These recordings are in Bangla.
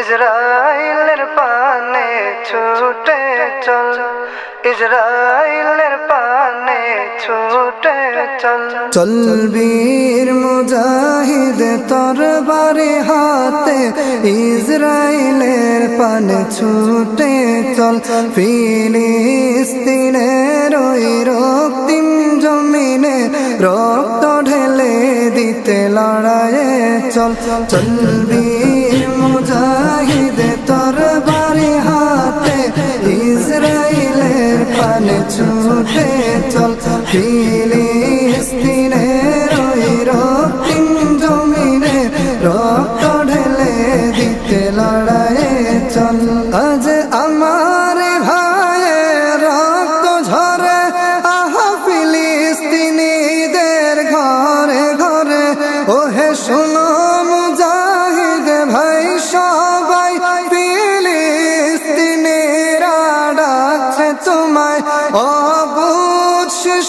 ইসরায়েলের পানে ছুটে চল ইসরায়েলের পানে ছুটে চল। চলবীর মুজাহিদ, তোর বারে হাতে ইসরায়েলের পানে ছুটে চল। ফিলিস্তিনের ওই রক্তিম জমিনে রক্ত ঢেলে দিতে লড়াইয়ে চল। চলবীর মুজাহিদ পানে ছুটে চল ফিলিস্তিনের ওই রক্তিম জমিনে রক্ত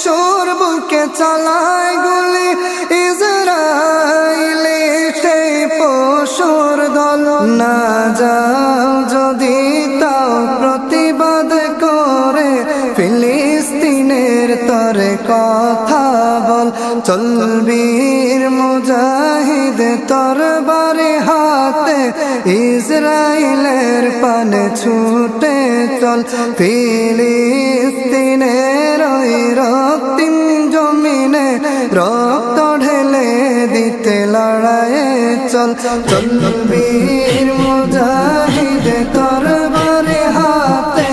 অবুধ শিশুর বুকে চালায় গুলি ইসরায়েলি সেই পশুর দল। না যাও যদি তাও প্রতিবাদ করে, ফিলিস্তিনের তরে কথা বল। চলবীর মুজাহিদ তোর বারে হাতে ইসরায়েলের পানে ছুটে চল। ফিলিস্তিনের চলবীর মুজাহিদ তোর বারে হাতে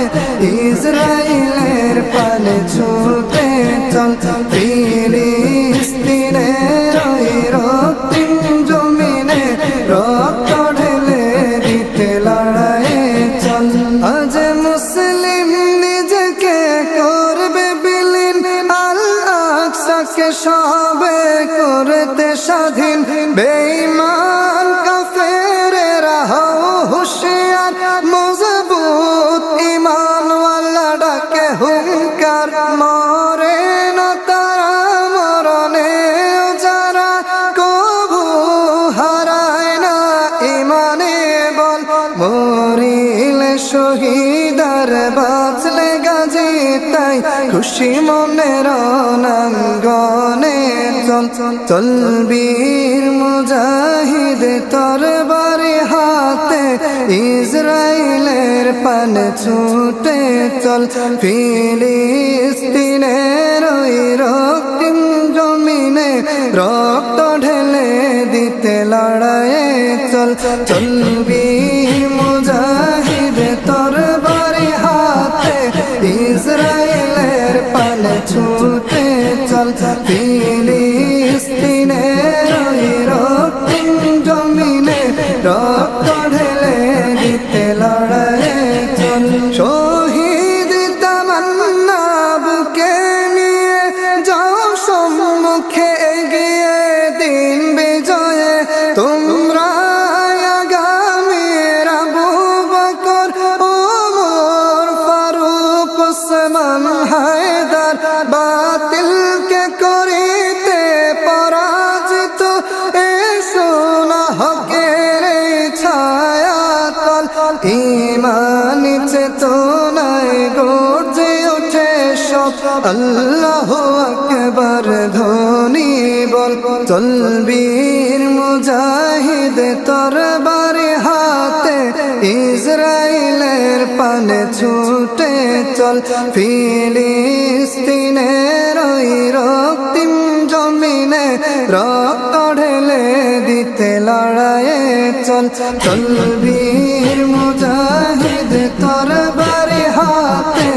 ইসরায়েলের পানে ছুটে চল। দিতে মুসলিম নিজেকে করবে সবে করতে স্বাধীন। বেঈমান তাই খুশি মনের অনাঙ্গনে চল চল চল বীর মুজাহিদ তোর বারে হাতে ইসরায়েলের পান ছুটে চল, ফিলিস্তিনের ওই রক্তিম জমিনে রক্ত ঢেলে দিতে লড়াইয়ে চল চল ছুটে চল ফিলিস্তিনের ওই রক্তিম জমিনে রক্ত ঢেলে দিতে লড়াইয়ে চল। শহীদ তামান্না বুকে নিয়ে যাও সম্মুখে এগিয়ে, দিন বিজয়ে তোমরা হায়দার বাতিলকে করিতে পরাজিত, এসো না হকের এই ছায়া তল ইমানি চেতনায় গর্জে ওঠে সব। আল্লাহ আকবার ধ্বনি বল, চলবীর মুজাহিদ তোর বারে হাতে ইসরায়েলের পানে ছুটে চল। ফিলিস্তিনের ওই রক্তিম জমিনে রক্ত ঢেলে দিতে লড়াইয়ে চল। চল বীর মুজাহিদ তোর বারে হাতে